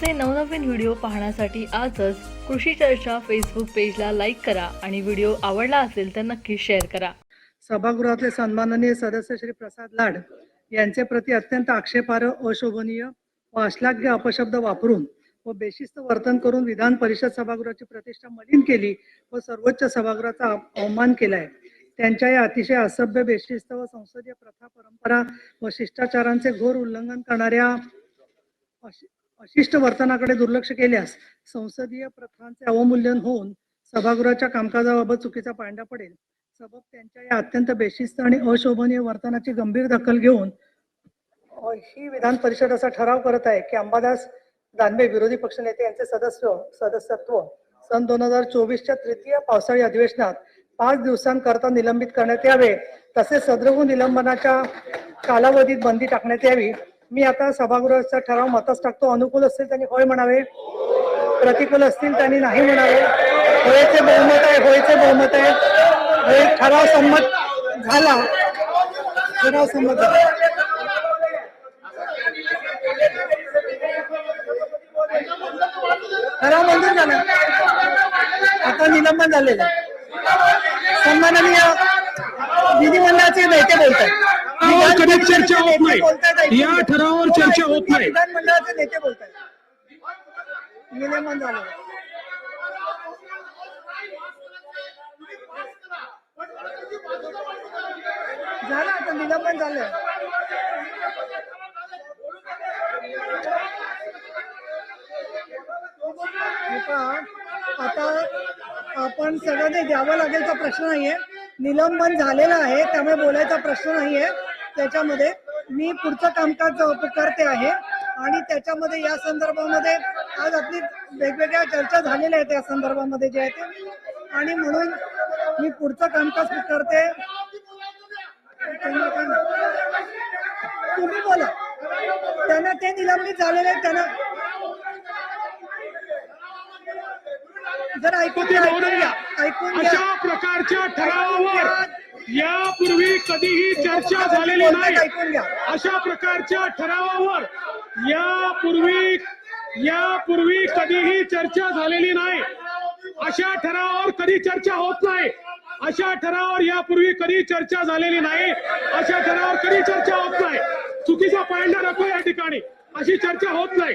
आमचे नवनवीन व्हिडिओ पाहण्यासाठी आजच कृषी चर्चा फेसबुक पेजला लाईक करा आणि व्हिडिओ आवडला असेल तर नक्की शेअर करा. सभागृहातले सन्माननीय सदस्य श्री प्रसाद लाड यांचे प्रति अत्यंत आक्षेपार्ह अशोभनीय व अश्लाघ्य अपशब्द वापरून व बेशिस्त वर्तन करून विधान परिषद सभागृहाची प्रतिष्ठा मलिन केली व सर्वोच्च सभागृहाचा अवमान केलाय. त्यांच्या या अतिशय असभ्य बेशिस्त व संसदीय प्रथा परंपरा व शिष्टाचारांचे घोर उल्लंघन करणाऱ्या अशिष्ट वर्तनाकडे दुर्लक्ष केल्यास संसदीय प्रथांचे अवमूल्यन होऊन सभागृहाच्या कामकाजाबाबत चुकीचा पांडा पडेल. सबब त्यांच्या या अत्यंत बेशिस्त आणि अशोभनीय वर्तनाची गंभीर दखल घेऊन ही विधान परिषद असा ठराव करत आहे की अंबादास दानवे विरोधी पक्षनेते यांचे सदस्य सदस्यत्व सन दोन हजार चोवीसच्या तृतीय पावसाळी अधिवेशनात पाच दिवसांकरता निलंबित करण्यात यावे. तसेच सदृघ निलंबनाच्या कालावधीत बंदी टाकण्यात यावी. मी आता सभागृहाचा ठराव मतच टाकतो. अनुकूल असतील त्यांनी होय म्हणावे. प्रतिकूल असतील त्यांनी नाही म्हणावे. होयचे बहुमत आहे होयचे बहुमत आहे. होय ठराव संमत झाला. ठराव संमत झाला. ठराव मंजूर झाला. आता निलंबन झालेलं आहे. सन्माननीय विधिमंडळाचे नेते बोलतात ठरावावर कधी चर्चा होत नाही. या. ठरावावर चर्चा होत. नाही. विधानमंडळाचे नेते निलंबन झालं झालं आता निलंबन झालं आता आपण सगळ्यांनी द्यावं लागेलचा प्रश्न नाहीये निलंबन झालेलं आहे त्यामुळे बोलायचा प्रश्न नाहीये त्याच्यामध्ये मी पुढचं कामकाज करते आहे. आणि त्याच्यामध्ये या संदर्भामध्ये आज आपली वेगवेगळ्या चर्चा झालेल्या आहेत या संदर्भामध्ये जे आहे ते. आणि म्हणून मी पुढचं कामकाज करते. तुम्ही बोला. त्यांना ते निलंबित झालेले आहेत त्यांना जर ऐकून घ्या ऐकून घ्या ऐकून घ्या. प्रकारच्या ठरावावर यापूर्वी कधीही चर्चा झालेली नाही. अशा प्रकारच्या ठरावावर यापूर्वी यापूर्वी कधीही चर्चा झालेली नाही. अशा ठरावावर कधी चर्चा होत नाही. अशा ठरावावर यापूर्वी कधी चर्चा झालेली नाही. अशा ठरावावर कधी चर्चा होत नाही. चुकीचा पायंडा नको या ठिकाणी. अशी चर्चा होत नाही.